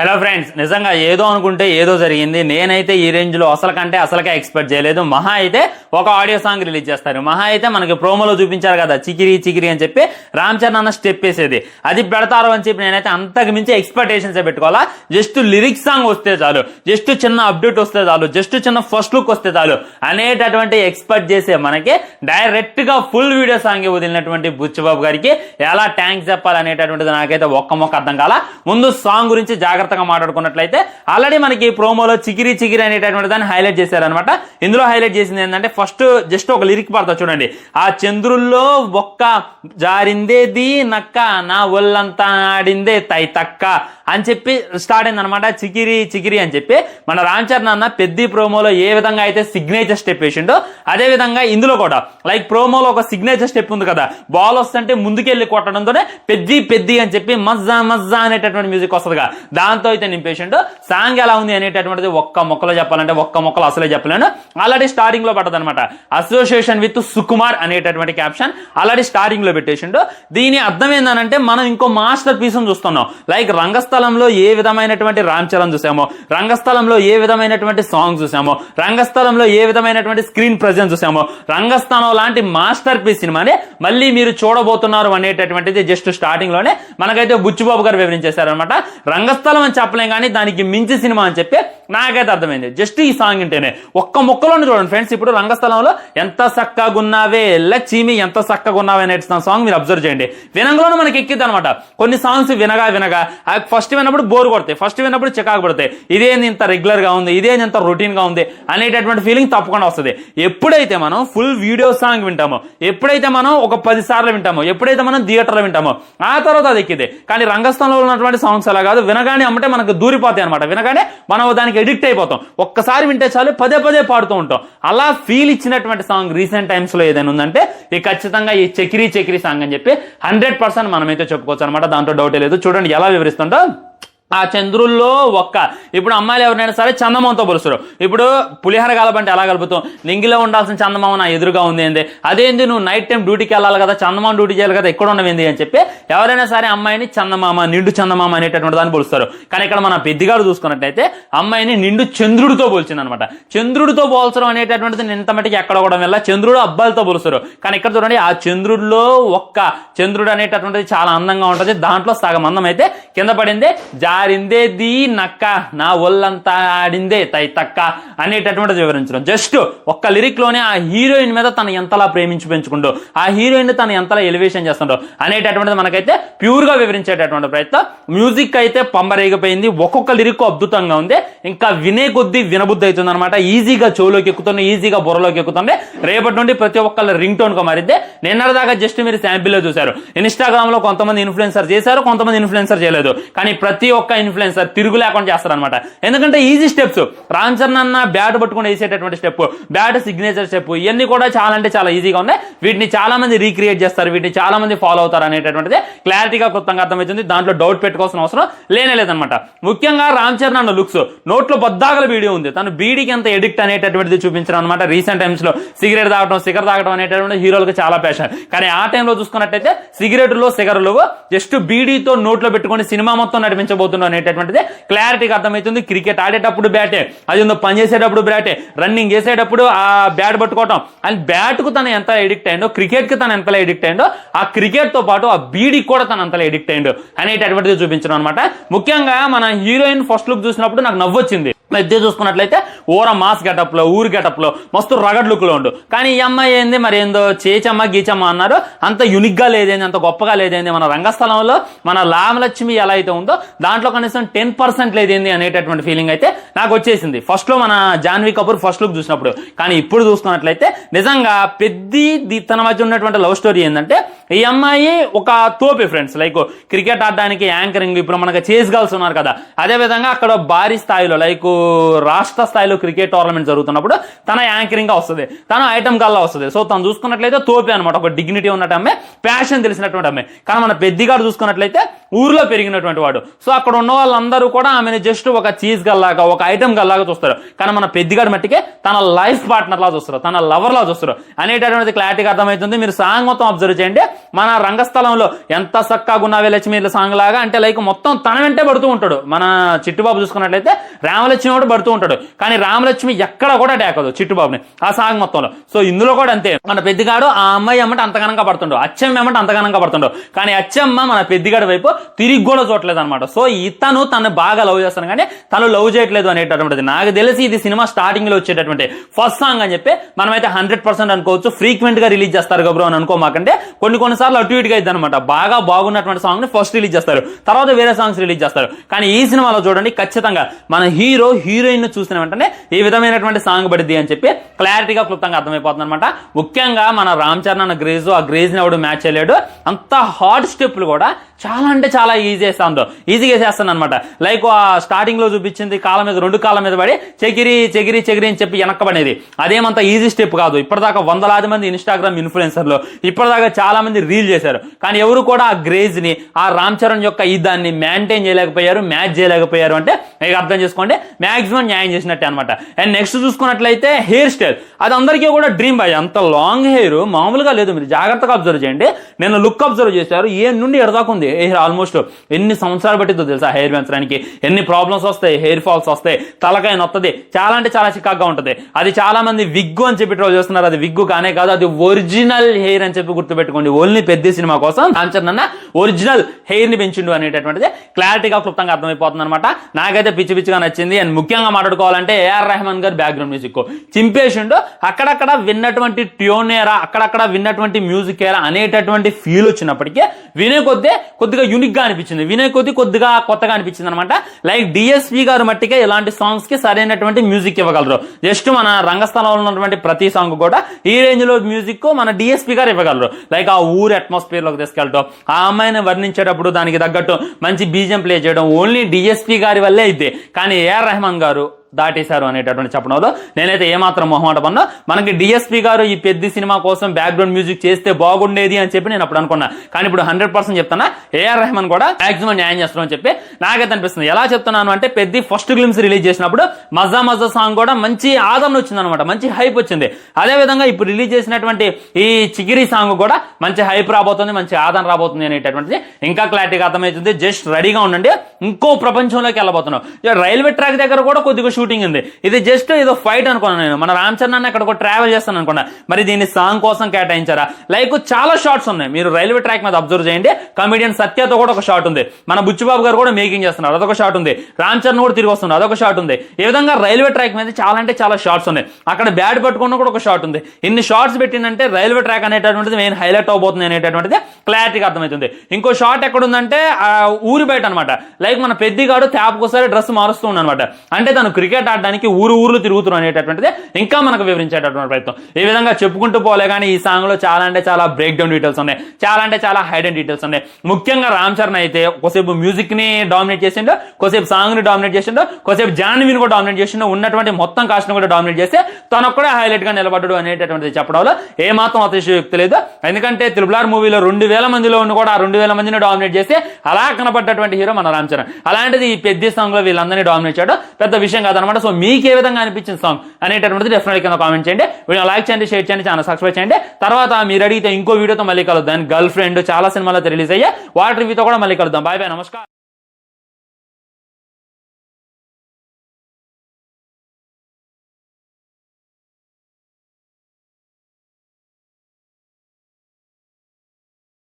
Hello friends నిజంగా ఏదో అనుకుంటే ఏదో జరిగింది. నేనైతే ఈ రేంజ్లో అసలు కంటే అసలుకే ఎక్స్పెక్ట్ చేయలేదు. మహా అయితే ఒక ఆడియో సాంగ్ రిలీజ్ చేస్తారు. మహా అయితే మనకి ప్రోమోలో చూపించారు కదా చికిరి చికిరి అని చెప్పి రామ్ చరణ్ అన్న స్టెప్ వేసేది. అది పెడతారు అని చెప్పి నేనైతే అంతకు మించి ఎక్స్పెక్టేషన్స్ పెట్టుకోవాలా. జస్ట్ లిరిక్స్ సాంగ్ వస్తే చాలు. జస్ట్ చిన్న అప్డేట్ వస్తే చాలు. జస్ట్ చిన్న ఫస్ట్ లుక్ వస్తే చాలు. అనేటటువంటి ఎక్స్పెక్ట్ చేసే మనకి డైరెక్ట్గా ఫుల్ వీడియో సాంగ్ వదిలినటువంటి బుచ్చిబాబు గారికి ఎలా ట్యాంక్స్ చెప్పాలనేటటువంటిది నాకైతే ఒక్క మొక్క అర్థం కాల. ముందు సాంగ్ గురించి జాగ్రత్తగా మాట్లాడుకున్నట్లయితే ఆల్రెడీ మనకి ప్రోమోలో చికిరి చికిరి అనేటటువంటి దాన్ని హైలైట్ చేశారనమాట ఇందులో హైలైట్ చేసింది ఏంటంటే ఫస్ట్ జస్ట్ ఒక లిరిక్ పడతా చూడండి. ఆ చంద్రుల్లో ఒక్క జారిందేది నక్క నా ఒళ్ళంతా ఆడిందే తై తక్క అని చెప్పి స్టార్ట్ అయింది అనమాట చికిరి చికిరి అని చెప్పి. మన రామ్ చరణ్ అన్న పెద్ది ప్రోమోలో ఏ విధంగా అయితే సిగ్నేచర్ స్టెప్ వేసిండో అదే విధంగా ఇందులో కూడా. లైక్ ప్రోమోలో ఒక సిగ్నేచర్ స్టెప్ ఉంది కదా. బాల్ వస్తుంటే ముందుకెళ్ళి కొట్టడంతోనే పెద్ది పెద్ది అని చెప్పి మజ్జా మజ్జా అనేటటువంటి మ్యూజిక్ వస్తుందిగా. దాంతో అయితే నింపేసిండు. సాంగ్ ఎలా ఉంది అనేటటువంటిది ఒక్క మొక్కలో చెప్పాలంటే ఒక్క మొక్కలు అసలే చెప్పలేను. ఆల్రెడీ స్టార్టింగ్లో పట్టదనమాట అసోసియేషన్ విత్ సుకుమార్ అనేటటువంటి క్యాప్షన్ ఆల్రెడీ స్టార్టింగ్లో పెట్టేసిండు. దీని అర్థం ఏంటంటే మనం ఇంకో మాస్టర్ పీస్ చూస్తున్నాం. లైక్ రంగస్థలంలో ఏ విధమైనటువంటి రామ్ చరణ్ చూసామో రంగస్థలంలో ఏ విధమైనటువంటి సాంగ్ చూసామో రంగస్థలంలో ఏ విధమైనటువంటి స్క్రీన్ ప్రజెన్స్ చూసామో రంగస్థలం లాంటి మాస్టర్ పీస్ సినిమాని మళ్ళీ మీరు చూడబోతున్నారు అనేటటువంటిది జస్ట్ స్టార్టింగ్లోనే మనకైతే బుచ్చిబాబు గారు వివరించేశారనమాట రంగస్థలం అని చెప్పలేం కానీ దానికి మించి సినిమా అని చెప్పి నాకైతే అర్థమైంది. జస్ట్ ఈ సాంగ్ అంటేనే ఒక్క ముక్కలోనే చూడండి ఫ్రెండ్స్ ఇప్పుడు రంగస్థలంలో ఎంత సక్కగున్నావే ఎల్ల చీమి ఎంత సక్కగున్నావే అనే సాంగ్ మీరు అబ్జర్వ్ చేయండి. వినంగలోనే మనకి ఎక్కిద్ది అనమాట కొన్ని సాంగ్స్ వినగా వినగా ఫస్ట్ విన్నప్పుడు బోర్ కొడతాయి. ఫస్ట్ విన్నప్పుడు చికాకు పడతాయి. ఇదేంది ఇంత రెగ్యులర్గా ఉంది? ఇదేంది ఇంత రొటీన్గా ఉంది? అనేటటువంటి ఫీలింగ్ తప్పకుండా వస్తుంది. ఎప్పుడైతే మనం ఫుల్ వీడియో సాంగ్ వింటామో ఎప్పుడైతే మనం ఒక పది సార్లు వింటామో ఎప్పుడైతే మనం థియేటర్లో వింటామో ఆ తర్వాత అది ఎక్కితే కానీ రంగస్థలంలో ఉన్నటువంటి సాంగ్స్ అలా కాదు. వినగానే అమ్మటే మనకు దూరిపోతాయి అనమాట వినగానే మనం దానికి ఎడిక్ట్ అయిపోతాం. ఒక్కసారి వింటే చాలు పదే పదే పాడుతూ ఉంటాం. అలా ఫీల్ ఇచ్చినటువంటి సాంగ్ రీసెంట్ టైమ్స్లో ఏదైనా ఉందంటే ఇది ఖచ్చితంగా ఈ చకిరీ చకిరీ సాంగ్ అని చెప్పి హండ్రెడ్ పర్సెంట్ మనమైతే చెప్పుకోవచ్చు అనమాట దాంట్లో డౌటే లేదు. చూడండి ఎలా వివరిస్తుంటో ఆ చంద్రుల్లో ఒక్క. ఇప్పుడు అమ్మాయిలు ఎవరినైనా సరే చందమామతో పోలుస్తారు. ఇప్పుడు పులిహోర కలపంటే ఎలా కలుపుతాం? నింగిలో ఉండాల్సిన చందమామ నా ఎదురుగా ఉంది ఏంది? అదేంది నువ్వు నైట్ టైం డ్యూటీకి వెళ్ళాలి కదా చందమామ డ్యూటీ చేయాలి కదా ఎక్కడ ఉండవేంది అని చెప్పి ఎవరైనా సరే అమ్మాయిని చందమామ నిండు చందమామ అనేటటువంటి దాన్ని పోలుస్తారు. కానీ ఇక్కడ మన పెద్దగాడు చూసుకున్నట్టయితే అమ్మాయిని నిండు చంద్రుడితో పోల్చింది అనమాట చంద్రుడితో పోల్చడం అనేటటువంటిది నింత మటుకి ఎక్కడ కూడా వల్ల చంద్రుడు అబ్బాయిలతో పోలుస్తారు. కానీ ఇక్కడ చూడండి ఆ చంద్రుడిలో ఒక్క చంద్రుడు అనేటటువంటిది చాలా అందంగా ఉంటుంది. దాంట్లో సగం అందం అయితే కింద పడింది. జా దీ నక్క నా ఒళ్ళంతా ఆడిందే తై తక్క అనేటటువంటిది వివరించడం. జస్ట్ ఒక్క లిరిక్లోనే ఆ హీరోయిన్ మీద తను ఎంతలా ప్రేమించి పెంచుకుంటూ ఆ హీరోయిన్ తను ఎంతలా ఎలివేషన్ చేస్తుండో అనేటటువంటిది మనకైతే ప్యూర్గా వివరించేటటువంటి ప్రయత్నం. మ్యూజిక్ అయితే పంబరేగిపోయింది. ఒక్కొక్క లిరిక్ అద్భుతంగా ఉంది. ఇంకా వినే కొద్దీ వినబుద్ధి అవుతుంది అనమాట ఈజీగా చెవులోకి ఎక్కుతుంది ఈజీగా బుర్రలోకి ఎక్కుతుంది రేపటి నుండి ప్రతి ఒక్కళ్ళ రింగ్ టోన్గా మారిద్దే నిన్నటిదాకా జస్ట్ మీరు శాంపిల్లో చూశారు. ఇన్స్టాగ్రామ్లో కొంతమంది ఇన్ఫ్లుయెన్సర్ చేశారు కొంతమంది ఇన్ఫ్లుయెన్సర్ చేయలేదు. కానీ ప్రతి ఒక్క ఇన్ఫ్లుయెన్సర్ తిరుగు లేకుండా చేస్తారనమాట ఎందుకంటే ఈజీ స్టెప్స్ రామ్ చరణ్ అన్న బ్యాట్ పట్టుకుని వేసేటటువంటి స్టెప్ బ్యాట్ సిగ్నేచర్ స్టెప్ ఇవన్నీ కూడా చాలా అంటే చాలా ఈజీగా ఉన్నాయి. వీటిని చాలా మంది రీక్రియేట్ చేస్తారు వీటిని చాలా మంది ఫాలో అవుతారు అనేటటువంటిది క్లారిటీగా క్లుప్తంగా అర్థమవుతుంది. దాంట్లో డౌట్ పెట్టుకోవాల్సిన అవసరం లేనే లేదనమాట ముఖ్యంగా రామ్ చరణ్ అన్న లుక్స్ నోట్లో బద్దాగల వీడియో ఉంది. తను బీడీకి ఎంత ఎడిక్ట్ అనేటటువంటిది చూపించడం అనమాట రీసెంట్ టైమ్స్లో. సిగరెట్ తాగడం సిగర్ తాగడం అనేటటువంటి హీరోలకు చాలా ప్యాషన్ కానీ ఆ టైంలో చూసుకున్నట్టయితే సిగరెట్లో సిగర్లు జస్ట్ బీడీతో నోట్లో పెట్టుకొని సినిమా మొత్తం నడిపించబోతున్నాం అనేటటువంటిది క్లారిటీగా అర్థమవుతుంది. క్రికెట్ ఆడేటప్పుడు బ్యాటే అది ఉందో పని చేసేటప్పుడు బ్యాటే రన్నింగ్ చేసేటప్పుడు ఆ బ్యాట్ పట్టుకోవటం. అండ్ బ్యాట్కు తను ఎంత ఎడిక్ట్ అయిందో క్రికెట్కి తను ఎంతలా ఎడిక్ట్ అయిందో ఆ క్రికెట్తో పాటు ఆ బీడీకి కూడా తను అంతలా ఎడిక్ట్ అయిందో అనేటటువంటిది చూపించడం అనమాట ముఖ్యంగా మన హీరోయిన్ ఫస్ట్ లుక్ చూసినప్పుడు నాకు నవ్వొచ్చింది. మధ్య చూసుకున్నట్లయితే ఓర మాస్ గెటప్లో గెటప్లో గెటప్లో మస్తు రగడ్ లుక్లో ఉండు. కానీ ఈ అమ్మాయి ఏంది మరి ఏందో చేచమ్మ గీచమ్మ అన్నారు. అంత యునిక్గా లేదేంది అంత గొప్పగా లేదేంది మన రంగస్థలంలో? మన లామలక్ష్మి ఎలా అయితే ఉందో దాంట్లో కనీసం టెన్ పర్సెంట్ లేదేంది అనేటటువంటి ఫీలింగ్ అయితే నాకు వచ్చేసింది. ఫస్ట్లో మన జాన్వీ కపూర్ ఫస్ట్ లుక్ చూసినప్పుడు. కానీ ఇప్పుడు చూసుకున్నట్లయితే నిజంగా పెద్ద తన మధ్య ఉన్నటువంటి లవ్ స్టోరీ ఏంటంటే ఈ అమ్మాయి ఒక తోపి ఫ్రెండ్స్ లైక్ క్రికెట్ ఆడడానికి యాంకరింగ్ ఇప్పుడు మనకు చేసుకోవాల్సి గర్ల్స్ ఉన్నారు కదా. అదే విధంగా అక్కడ భారీ స్థాయిలో లైక్ రాష్ట్ర స్థాయిలో క్రికెట్ టోర్నమెంట్ జరుగుతున్నప్పుడు తన యాంకరింగ్గా వస్తుంది. తన ఐటమ్ కల్లా వస్తుంది. సో తను చూసుకున్నట్లయితే తోపే అనమాట ఒక డిగ్నిటీ ఉన్నట్టు అమ్మే ప్యాషన్ తెలిసినటువంటి అమ్మే. కానీ మన పెద్దిగాడు చూసుకున్నట్లయితే ఊర్లో పెరిగినటువంటి వాడు. సో అక్కడ ఉన్న వాళ్ళందరూ కూడా ఆమెను జస్ట్ ఒక చీజ్ గల్లాగా ఒక ఐటమ్ గల్లాగా చూస్తారు. కానీ మన పెద్దిగాడు మట్టికే తన లైఫ్ పార్ట్నర్ లా చూస్తారు తన లవర్ లా చూస్తారు. అనేటటువంటి క్లారిటీగా అర్థమవుతుంది. మీరు సాంగ్ మొత్తం అబ్జర్వ్ చేయండి. మన రంగస్థలంలో ఎంత సక్కగా ఉన్నావే లక్ష్మి సాంగ్ లాగా అంటే లైక్ మొత్తం తన వెంటే పడుతూ ఉంటాడు. మన చిట్టుబాబు చూసుకున్నట్లయితే రామలక్ష్మి కూడా పడుతూ ఉంటాడు. కానీ రామలక్ష్మి ఎక్కడ కూడా డేకదు చిట్టుబాబుని ఆ సాంగ్ మొత్తంలో. సో ఇందులో కూడా అంతే. మన పెద్దిగాడు ఆ అమ్మాయి అమ్మట అంతగనంగా పడుతుండడు అచ్చమ్మ అమ్మట అంతగనంగా పడుతుండడు కానీ అచ్చమ్మ మన పెద్దిగాడి వైపు తిరిగి కూడా చూడలేదు అనమాట సో ఇతను తను బాగా లవ్ చేస్తాను కానీ తను లవ్ చేయట్లేదు అనేటటువంటిది. నాకు తెలిసి ఇది సినిమా స్టార్టింగ్లో వచ్చేటటువంటి ఫస్ట్ సాంగ్ అని చెప్పి మనమైతే హండ్రెడ్ పర్సెంట్ అనుకోవచ్చు. ఫ్రీక్వెంట్గా రిలీజ్ చేస్తారు గబ్రో అని అనుకోమాకంటే కొన్ని కొన్నిసార్లు అటు ఇటుగా ఇది అనమాట బాగా బాగున్నటువంటి సాంగ్ని ఫస్ట్ రిలీజ్ చేస్తారు. తర్వాత వేరే సాంగ్స్ రిలీజ్ చేస్తారు. కానీ ఈ సినిమాలో చూడండి ఖచ్చితంగా మన హీరో హీరోయిన్ చూసిన వెంటనే ఈ విధమైనటువంటి సాంగ్ పడిద్ది అని చెప్పి క్లారిటీగా క్లుప్తంగా అర్థమైపోతుంది అనమాట ముఖ్యంగా మన రామ్ చరణ్ అన్న గ్రేజ్ ఆ గ్రేజ్ని ఎవడు మ్యాచ్ చేయలేడు. అంత హార్డ్ స్టెప్లు కూడా చాలా అంటే చాలా ఈజీ చేస్తాను ఈజీగా చేస్తాను అనమాట లైక్ ఆ స్టార్టింగ్లో చూపించింది కాళ్ళ మీద రెండు కాళ్ళ మీద పడి చెగిరి చెగిరి చెగిరి అని చెప్పి వెనక్కబడేది అదేమంత ఈజీ స్టెప్ కాదు. ఇప్పటిదాకా వందలాది మంది ఇన్స్టాగ్రామ్ ఇన్ఫ్లుయెన్సర్లు ఇప్పటిదాకా చాలా మంది రీల్ చేశారు. కానీ ఎవరు కూడా ఆ గ్రేజ్ని ఆ రామ్ చరణ్ యొక్క ఈ దాన్ని మెయింటైన్ చేయలేకపోయారు మ్యాచ్ చేయలేకపోయారు అంటే మీకు అర్థం చేసుకోండి మాక్సిమం న్యాయం చేసినట్టే అనమాట అండ్ నెక్స్ట్ చూసుకున్నట్లయితే హెయిర్ స్టైల్ అది అందరికీ కూడా డ్రీమ్ బాయ్ అంత లాంగ్ హెయిర్ మామూలుగా లేదు. మీరు జాగ్రత్తగా అబ్జర్వ్ చేయండి. నేను లుక్ అబ్జర్వ్ చేశారు. ఏ నుండి ఎడదాకుంది హెయిర్ ఆల్మోస్ట్ ఎన్ని సంవత్సరాలు పట్టిందో తెలుసా హెయిర్ పెంచడానికి? ఎన్ని ప్రాబ్లమ్స్ వస్తాయి? హెయిర్ ఫాల్స్ వస్తాయి. తలకాయ నొత్తది. చాలా అంటే చాలా చికాగ్గా ఉంటుంది. అది చాలా మంది విగ్గు అని చెప్పి ట్రోల్ చేస్తున్నారు. అది విగ్గు కానే కాదు అది ఒరిజినల్ హెయిర్ అని చెప్పి గుర్తుపెట్టుకోండి. ఓన్లీ పెద్ద సినిమా కోసం రామ్ అన్న ఒరిజినల్ హెయిర్ని పెంచిండు అనేటటువంటిది క్లారిటీగా క్లుప్తంగా అర్థమైపోతుంది అనమాట నాకైతే పిచ్చి పిచ్చిగా నచ్చింది. అండ్ ముఖ్యంగా మాట్లాడుకోవాలంటే ఏఆర్ రెహమాన్ గారి బ్యాక్గ్రౌండ్ మ్యూజిక్ చింపేసిండు అక్కడక్కడ విన్నటువంటి ట్యూనేరా అక్కడక్కడ విన్నటువంటి మ్యూజిక్ ఏరా అనేటటువంటి ఫీల్ వచ్చినప్పటికీ వినే కొద్దీ కొద్దిగా యూనిక్గా అనిపించింది. వినే కొద్ది కొద్దిగా కొత్తగా అనిపించింది అనమాట లైక్ డిఎస్పి గారు మట్టికే ఇలాంటి సాంగ్స్కి సరైనటువంటి మ్యూజిక్ ఇవ్వగలరు. జస్ట్ మన రంగస్థలంలో ఉన్నటువంటి ప్రతి సాంగ్ కూడా ఈ రేంజ్లో మ్యూజిక్ మన డిఎస్పి గారు ఇవ్వగలరు. లైక్ ఆ ఊరు అట్మాస్ఫియర్లోకి తీసుకెళ్ళటం ఆ అమ్మాయిని వర్ణించేటప్పుడు దానికి తగ్గట్టు మంచి బీజం ప్లే చేయడం ఓన్లీ డిఎస్పీ గారి వల్లే అయితే. కానీ ఏఆర్ రెహమాన్ గారు దాటేశారు అనేటటువంటి చెప్పడంలో నేనైతే ఏమాత్రం మొహమాట పన్నా మనకి డిఎస్పి గారు ఈ పెద్ద సినిమా కోసం బ్యాక్గ్రౌండ్ మ్యూజిక్ చేస్తే బాగుండేది అని చెప్పి నేను అప్పుడు అనుకున్నా. కానీ ఇప్పుడు హండ్రెడ్ పర్సెంట్ చెప్తానా ఏఆర్ రెహమాన్ కూడా మాక్సిమం న్యాయం చేస్తాం అని చెప్పి నాకైతే అనిపిస్తుంది. ఎలా చెప్తున్నాను అంటే పెద్ద ఫస్ట్ గ్లిమ్స్ రిలీజ్ చేసినప్పుడు మజా మజా సాంగ్ కూడా మంచి ఆదరణ వచ్చింది అనమాట మంచి హైప్ వచ్చింది. అదే విధంగా ఇప్పుడు రిలీజ్ చేసినటువంటి ఈ చిగిరి సాంగ్ కూడా మంచి హైప్ రాబోతుంది మంచి ఆదరణ రాబోతుంది అనేటటువంటిది ఇంకా క్లారిటీగా అర్థమవుతుంది. జస్ట్ రెడీగా ఉండండి. ఇంకో ప్రపంచంలోకి వెళ్ళబోతున్నాం. రైల్వే ట్రాక్ దగ్గర కూడా కొద్దిగా షూటింగ్ ఉంది. ఇది జస్ట్ ఏదో ఫైట్ అనుకున్నాను నేను. మన రామ్ చరణ్ అన్న ఒక ట్రావెల్ చేస్తాను అనుకున్నా. మరి దీన్ని సాంగ్ కోసం కేటాయించారా? లైక్ చాలా షార్ట్స్ ఉన్నాయి. మీరు రైల్వే ట్రాక్ మీద అబ్జర్వ్ చేయండి. కమిడియన్ సత్యతో కూడా ఒక షాట్ ఉంది. మన బుచ్చిబాబు గారు కూడా మేకింగ్ చేస్తున్నారు. అదొక షాట్ ఉంది. రామ్ చరణ్ కూడా తిరిగి వస్తున్నారు అదొక షాట్ ఉంది. ఈ విధంగా రైల్వే ట్రాక్ మీద చాలా అంటే చాలా షార్ట్స్ ఉన్నాయి. అక్కడ బ్యాట్ పట్టుకున్న కూడా ఒక షాట్ ఉంది. ఇన్ని షార్ట్స్ పెట్టిందంటే రైల్వే ట్రాక్ అనేటటువంటిది మెయిన్ హైలైట్ అవబోతుంది అనేటటువంటిది క్లారిటీగా అర్థమవుతుంది ఇంకో షాట్ ఎక్కడుందంటే ఊరు ఆ ఊరి బయట అనమాట లైక్ మన పెద్దిగాడు ఒకసారి డ్రెస్ మారుస్తూ అనమాట అంటే తను క్రికెట్ ఆడడానికి ఊరు ఊర్లు తిరుగుతున్నాడు అనేటటువంటిది ఇంకా మనకు వివరించేటటువంటి ప్రయత్నం. ఈ విధంగా చెప్పుకుంటూ పోలే కానీ ఈ సాంగ్లో చాలా అంటే చాలా బ్రేక్ డౌన్ డీటెయిల్స్ ఉన్నాయి. చాలా అంటే చాలా హైడెన్ డీటెయిల్స్ ఉన్నాయి. ముఖ్యంగా రామ్ చరణ్ అయితే కొసేపు మ్యూజిక్ని డామినేట్ చేసిండు కొసేపు సాంగ్ని డామినేట్ చేసిండు కొసేపు జాన్వీని కూడా డామినేట్ చేసిండు ఉన్నటువంటి మొత్తం కాస్ట్ కూడా డామినేట్ చేస్తే తనొక్కడే హైలైట్గా నిలబడ్డాడు అనేటటువంటిది చెప్పడంలో ఏమాత్రం అతిశయోక్తి లేదు. ఎందుకంటే త్రిబులార్ మూవీలో రెండు వేల మందిలో ఉన్న కూడా ఆ రెండు వేల మందిని డామినేట్ చేస్తే అలా కనపడ్డటువంటి హీరో మన రామ్ చరణ్. అలాంటిది ఈ పెద్ద సాంగ్లో వీళ్ళందరినీ డామినేట్ చేయడం పెద్ద విషయం కాదనమాట. సో మీకు ఏ విధంగా అనిపించింది సాంగ్ అనేటటువంటిది డెఫినెట్ కింద కామెంట్ చేయండి. వీడియో లైక్ చేయండి షేర్ చేయండి ఛానల్ సబ్స్క్రైబ్ చేయండి. తర్వాత మీరు అడిగితే ఇంకో వీడియోతో మళ్ళీ కలుద్దాం. గర్ల్ ఫ్రెండ్ చాలా సినిమాలో రిలీజ్ అయ్యే వాటర్ రివ్యూతో కూడా మళ్ళీ కలుద్దాం. బాయ్ బాయ్ నమస్కారం.